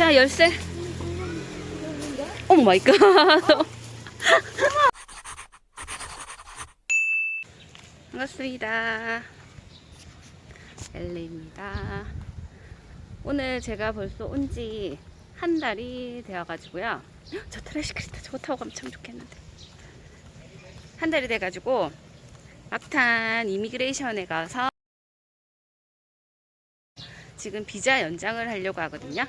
자, 열쇠. 오 마이 갓. 반갑습니다. 엘리입니다. 오늘 제가 벌써 온 지 한 달이 되어가지고요. 헉, 저 트래시 크리스타 저거 타고 가면 참 좋겠는데. 한 달이 돼가지고 막탄 이미그레이션에 가서 지금 비자 연장을 하려고 하거든요.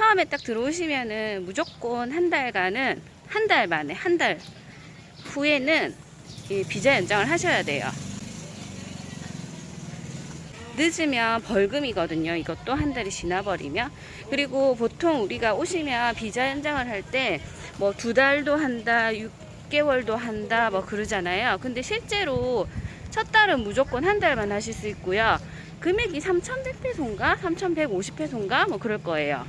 처음에 딱 들어오시면은 무조건 한 달간은 한 달 만에 한 달 후에는 이 비자 연장을 하셔야 돼요. 늦으면 벌금이거든요. 이것도 한 달이 지나버리면. 그리고 보통 우리가 오시면 비자 연장을 할 때 뭐 두 달도 한다, 6개월도 한다, 뭐 그러잖아요. 근데 실제로 첫 달은 무조건 한 달만 하실 수 있고요. 금액이 3,100페소인가? 3,150페소인가? 뭐 그럴 거예요.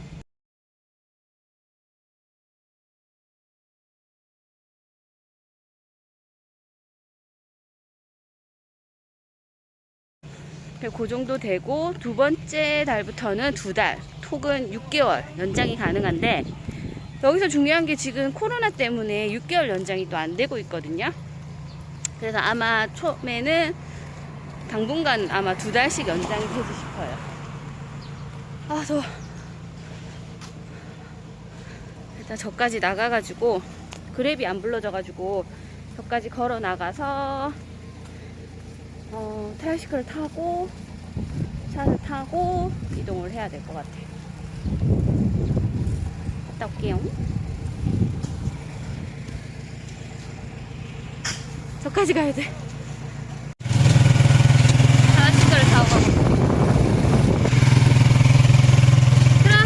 그 정도 되고 두 번째 달부터는 두 달, 톡은 6개월 연장이 가능한데 여기서 중요한 게 지금 코로나 때문에 6개월 연장이 또 안 되고 있거든요. 그래서 아마 처음에는 당분간 아마 두 달씩 연장이 되지 싶어요. 아, 더워. 일단 저까지 나가가지고 그랩이 안 불러져가지고 저까지 걸어 나가서 어, 트라이시클을 타고 차를 타고 이동을 해야 될 것 같아요. 갔다 올게요. 저까지 가야 돼. 트라이시클을 타고 가고. 트라,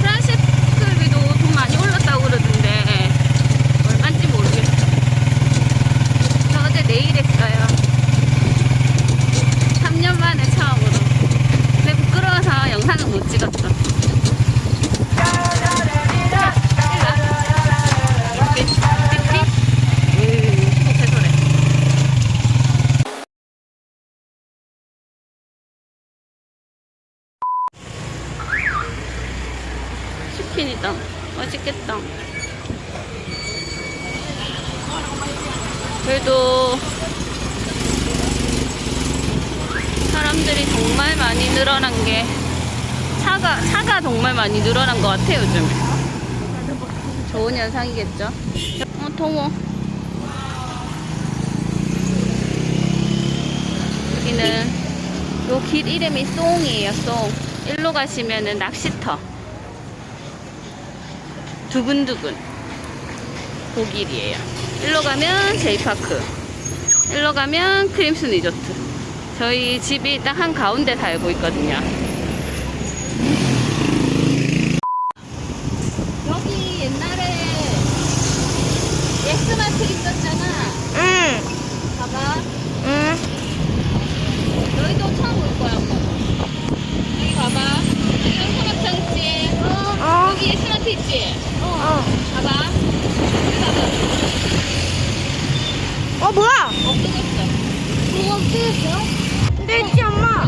트라이시클비도 돈 많이 올랐다고 그러던데 얼마인지 모르겠어. 저 어제 내일 했어요. 3년 만에 처음으로. 근데 부끄러워서 영상은 못 찍었어. 치킨이다. 맛있겠다. 그래도 사람들이 정말 많이 늘어난 게 차가 차가 정말 많이 늘어난 것 같아요 요즘. 좋은 현상이겠죠. 어 통호. 여기는 요 길 이름이 쏭이에요 쏭. 일로 가시면은 낚시터. 두근두근. 그 길이에요. 일로 가면 제이파크. 일로 가면 크림슨 리조트. 저희 집이 딱 한 가운데 살고 있거든요. 여기 옛날에 엑스마트 있었잖아. 응, 봐봐. 응. 너희도 처음 올 거야. 여기 봐봐. 여기 현수막창지. 어, 여기 엑스마트 있지? 어. 봐봐. 여기 봐봐. 어, 뭐야? 없어졌어. 없어졌어? 근데 있지, 엄마.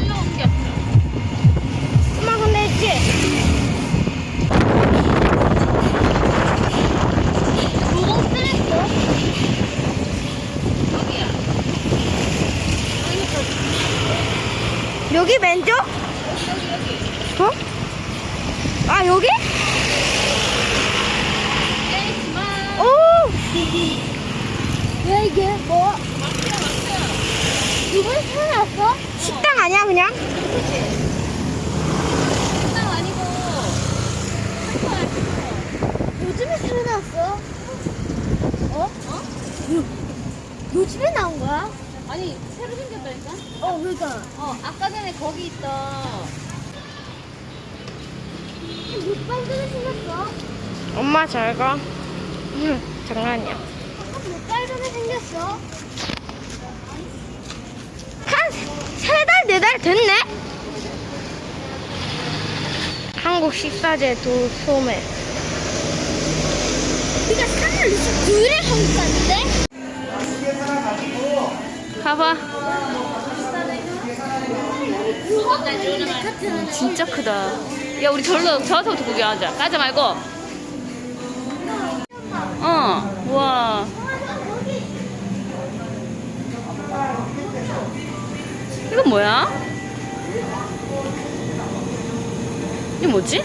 엄마, 근데 있지? 뭐가 없어졌어? 여기야. 여기 왼쪽? 어? 아, 여기? 에이스마. 오! 왜 이게? 뭐? 이걸 사놨어? 식당 아니야, 그냥? 그치? 식당 아니고. 슈퍼야, 슈퍼. 요즘에 새로 나왔어? 어? 어? 요즘에 나온 거야? 아니, 새로 생겼다니까? 어, 그러니까. 어, 아까 전에 거기 있던. 물빨간에 생겼어. 엄마 잘 가. 응, 장난이야. 물빨간에 생겼어. 한세 달, 네 달 됐네? 한국 식사제 도 소매. 우리가 3월 29일에 한국 갔는데? 봐봐. 카트는 진짜 크다. 야 우리 절로 저서부터 구경하자. 가자 말고. 어. 우와. 이건 뭐야? 이게 뭐지?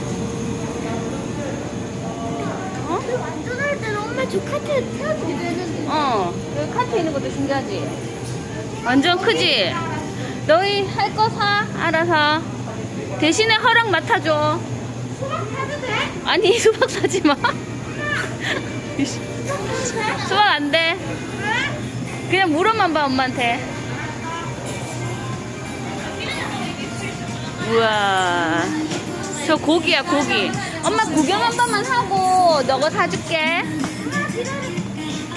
어? 완전할 때는 엄마 저 카트 태워주기도 했는데. 어. 여기 카트 있는 것도 신기하지? 완전 크지? 너희 할 거 사. 알아서. 대신에 허락 맡아줘. 수박 타도 돼? 아니, 수박 사지 마. 수박 안 돼. 그냥 물어만 봐, 엄마한테. 우와. 저 고기야, 고기. 엄마 구경 한 번만 하고 너거 사줄게.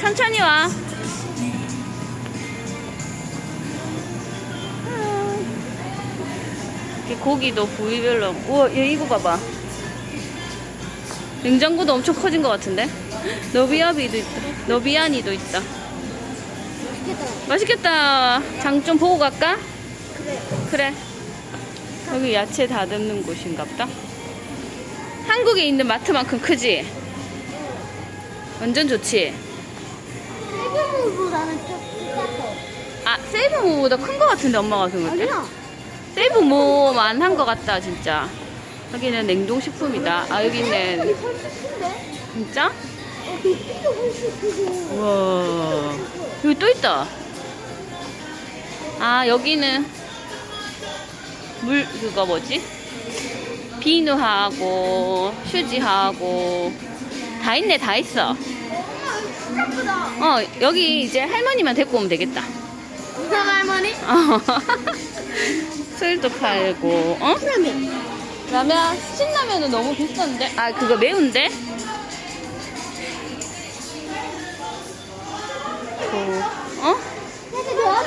천천히 와. 고기도 부위별로. 우와, 얘 이거 봐봐. 냉장고도 엄청 커진 것 같은데? 너비아비도 있다. 너비아니도 있다. 맛있겠다. 장 좀 보고 갈까? 그래. 여기 야채 다듬는 곳인가 보다. 한국에 있는 마트만큼 크지? 완전 좋지? 세금보다는 좀 작아. 아, 세이브모보다 큰것 같은데, 엄마가 생각할 때? 아니야. 세이브모만 한것 같다, 진짜. 여기는 냉동식품이다. 아, 여기 있네. 큰데? 진짜? 어. 우와. 여기 또 있다. 아, 여기는 물, 그거 뭐지? 비누하고, 휴지하고, 다 있네, 다 있어. 어, 여기 이제 할머니만 데리고 오면 되겠다. 이상 할머니? 어. 술도 팔고, 어? 라면. 라면, 신라면은 너무 비싼데? 아, 그거 매운데? 그, 어?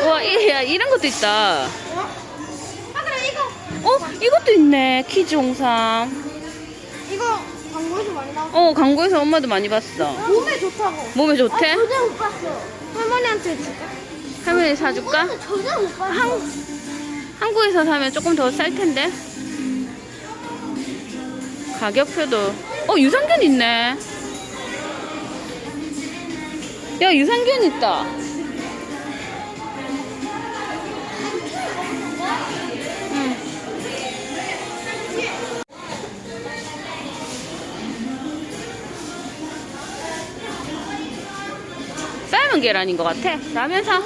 너 와, 이, 야, 이런 것도 있다. 이것도 있네. 키즈 홍삼. 이거 광고에서 많이 나왔어. 어, 광고에서 엄마도 많이 봤어. 몸에 좋다고. 몸에 좋대? 아, 전혀 못 봤어. 할머니한테 줄까? 할머니 사줄까? 이거는 못 봤어. 한- 한국에서 사면 조금 더 쌀 텐데. 가격표도. 어, 유산균 있네. 야, 유산균 있다. 계란인 것 같아. 라면 사.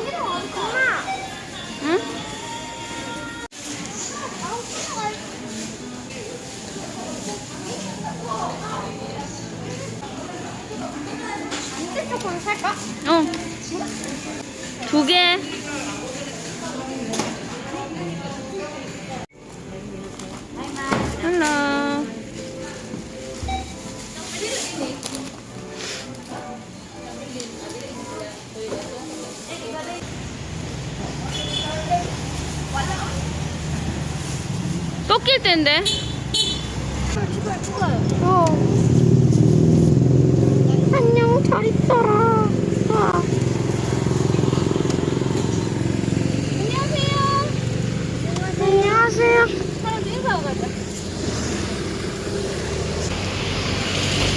죽어요. 어. 안녕, 잘 있어라. 와. 안녕하세요. 안녕하세요. 사람 인사하고 가자.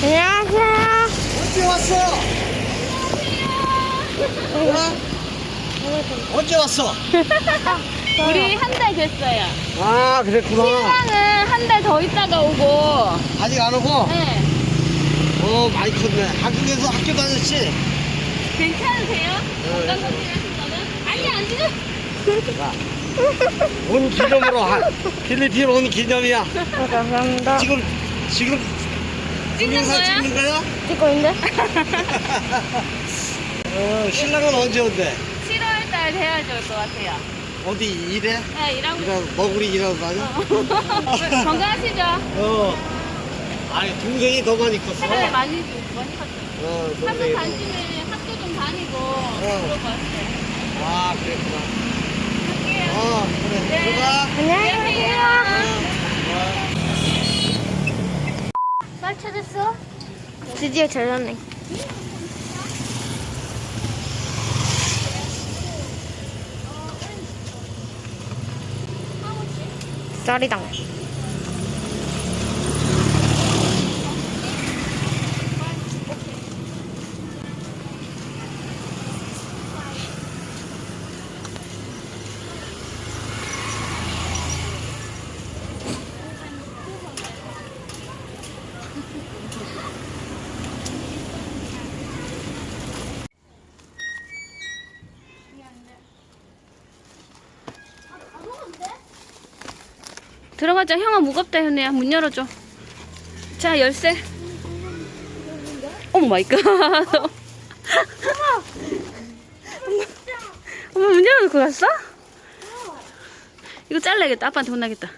안녕하세요. 언제 왔어? 언제 왔어? 우리 한 달 됐어요. 아 그랬구나. 신랑은 한 달 더 있다가 오고. 아직 안 오고? 네. 어 많이 컸네. 한국에서 학교 다녔지? 괜찮으세요? 건강 검진하신 거는? 아니 아니. 온 기념으로 한 필리핀 온 기념이야. 감사합니다. 지금 지금 찍는 동영상 거야? 찍는 거야? 찍고 있는데? 어 신랑은 언제 온대? 7월 달 돼야 좋을 것 같아요. 어디 일해? 네, 일하고. 일하 너구리 일하러 다녀? 건강하시죠? 어. 아니 동생이 더 많이 컸어. 네, 많이 좀 많이 컸죠. 어 한국 다니시면 학교 좀 다니고 그럴 것 같아요. 아 그랬구나. 갈게요. 어 그래. 네. 들어가. 안녕하세요. 쌀 찾았어? 드디어 잘렸네. 쌀이당. 들어가자. 형아 무겁다 현우야. 문 열어줘. 자 열쇠. 오 마이 갓. 엄마 문 열어놓고 갔어? 이거 잘라야겠다. 아빠한테 혼나겠다.